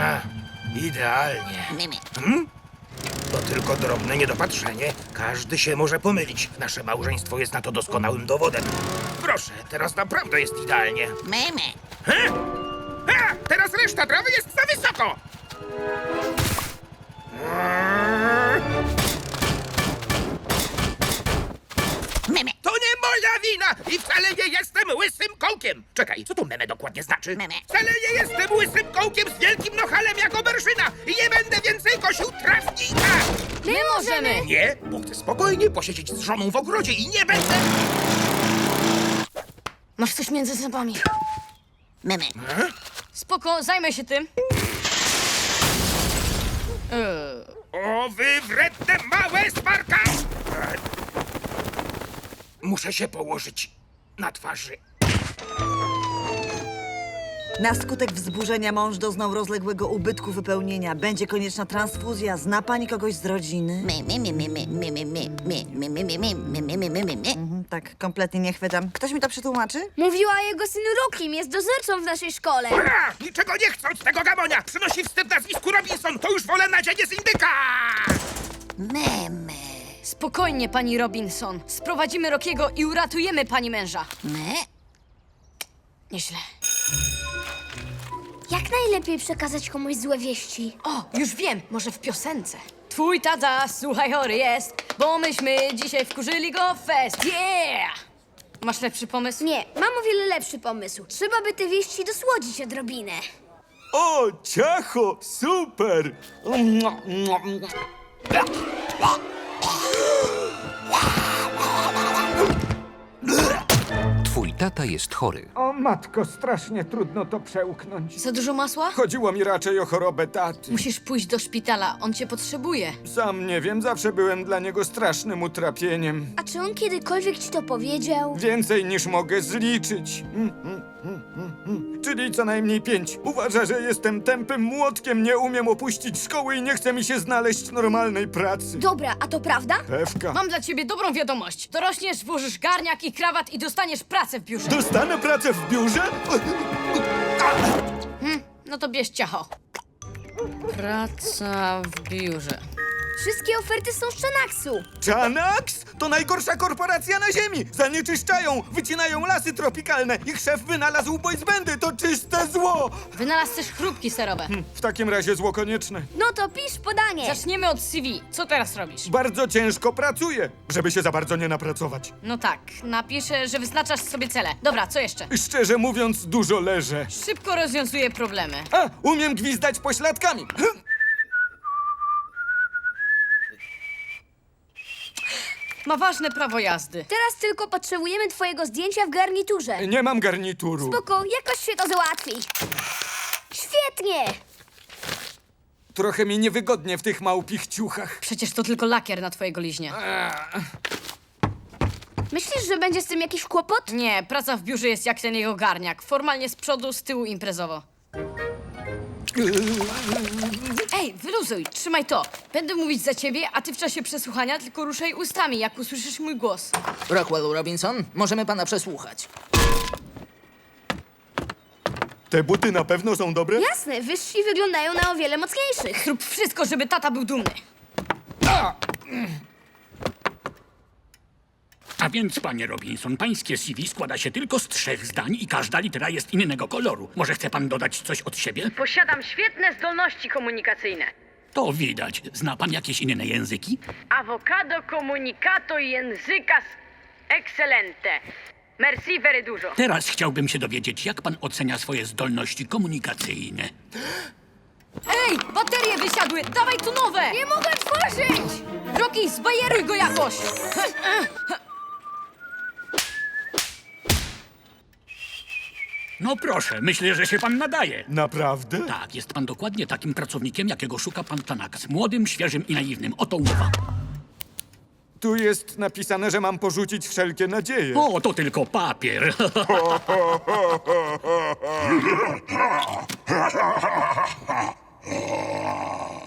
A, idealnie. Memy. To tylko drobne niedopatrzenie. Każdy się może pomylić. Nasze małżeństwo jest na to doskonałym dowodem. Proszę, teraz naprawdę jest idealnie. Memy. He? A, teraz reszta trawy jest za wysoko! Memy. Wcale nie jestem łysym kołkiem. Czekaj, co to meme dokładnie znaczy? Meme. Wcale nie jestem łysym kołkiem z wielkim nochalem jak oberszyna i nie będę więcej kosił trawnika! My możemy! Nie, bo chcę spokojnie posiedzieć z żoną w ogrodzie i nie będę... Masz coś między zębami. Memy. Spoko, zajmę się tym. Eee, O, wy wredne małe smarka! E, Muszę się położyć na twarzy. Na skutek wzburzenia mąż doznał rozległego ubytku wypełnienia. Będzie konieczna transfuzja. Zna pani kogoś z rodziny? Memy, memy, memy, memy, memy, memy, memy, memy, memy, memy. Mhm, tak, kompletnie nie chwytam. Ktoś mi to przetłumaczy? Mówiła jego synu Rokim, jest dozorcą w naszej szkole. A, niczego nie chcąc tego gamonia! Przynosi wstyd nazwisku Robinson! To już wolę nadzienie z indyka! Memy. Spokojnie, pani Robinson. Sprowadzimy Rokiego i uratujemy pani męża. Me. Nieźle. Jak najlepiej przekazać komuś złe wieści? O, już wiem, może w piosence. Twój tata, słuchaj, chory jest, bo myśmy dzisiaj wkurzyli go w fest. Yeah! Masz lepszy pomysł? Nie, mam o wiele lepszy pomysł. Trzeba by te wieści dosłodzić odrobinę. O, ciacho, super! Tata jest chory. O matko, strasznie trudno to przełknąć. Za dużo masła? Chodziło mi raczej o chorobę taty. Musisz pójść do szpitala, on cię potrzebuje. Sam nie wiem, zawsze byłem dla niego strasznym utrapieniem. A czy on kiedykolwiek ci to powiedział? Więcej niż mogę zliczyć. Mm, mm, mm. Czyli co najmniej pięć. Uważa, że jestem tępym młotkiem, nie umiem opuścić szkoły i nie chce mi się znaleźć normalnej pracy. Dobra, a to prawda? Pewka. Mam dla ciebie dobrą wiadomość. Dorośniesz, włożysz garniak i krawat i dostaniesz pracę w biurze. Dostanę pracę w biurze? No to bierz ciacho. Praca w biurze. Wszystkie oferty są z Czanaksu. Czanax? To najgorsza korporacja na ziemi! Zanieczyszczają, wycinają lasy tropikalne. Ich szef wynalazł boys bandy, to czyste zło! Wynalazł też chrupki serowe. W takim razie zło konieczne. No to pisz podanie. Zaczniemy od CV. Co teraz robisz? Bardzo ciężko pracuję, żeby się za bardzo nie napracować. No tak, napiszę, że wyznaczasz sobie cele. Dobra, co jeszcze? Szczerze mówiąc, dużo leżę. Szybko rozwiązuję problemy. A, umiem gwizdać pośladkami. Ma ważne prawo jazdy. Teraz tylko potrzebujemy twojego zdjęcia w garniturze. Nie mam garnituru. Spoko, jakoś się to załatwi. Świetnie! Trochę mi niewygodnie w tych małpich ciuchach. Przecież to tylko lakier na twojego liźnia. Myślisz, że będzie z tym jakiś kłopot? Nie, praca w biurze jest jak ten jego garniak. Formalnie z przodu, z tyłu imprezowo. Ej, wyluzuj, trzymaj to. Będę mówić za ciebie, a ty w czasie przesłuchania tylko ruszaj ustami, jak usłyszysz mój głos. Rockwell Robinson, możemy pana przesłuchać. Te buty na pewno są dobre? Jasne, wyżsi wyglądają na o wiele mocniejszych. Zrób wszystko, żeby tata był dumny. A więc, panie Robinson, pańskie CV składa się tylko z trzech zdań i każda litera jest innego koloru. Może chce pan dodać coś od siebie? Posiadam świetne zdolności komunikacyjne. To widać. Zna pan jakieś inne języki? Awokado comunicato językas excelente. Merci very dużo. Teraz chciałbym się dowiedzieć, jak pan ocenia swoje zdolności komunikacyjne. Ej, baterie wysiadły! Dawaj tu nowe! Nie mogę tworzyć! Rocky, zbajeruj go jakoś! No proszę, myślę, że się pan nadaje. Naprawdę? Tak, jest pan dokładnie takim pracownikiem, jakiego szuka pan Tanakas. Młodym, świeżym i naiwnym. Oto umowa. Tu jest napisane, że mam porzucić wszelkie nadzieje. O, to tylko papier.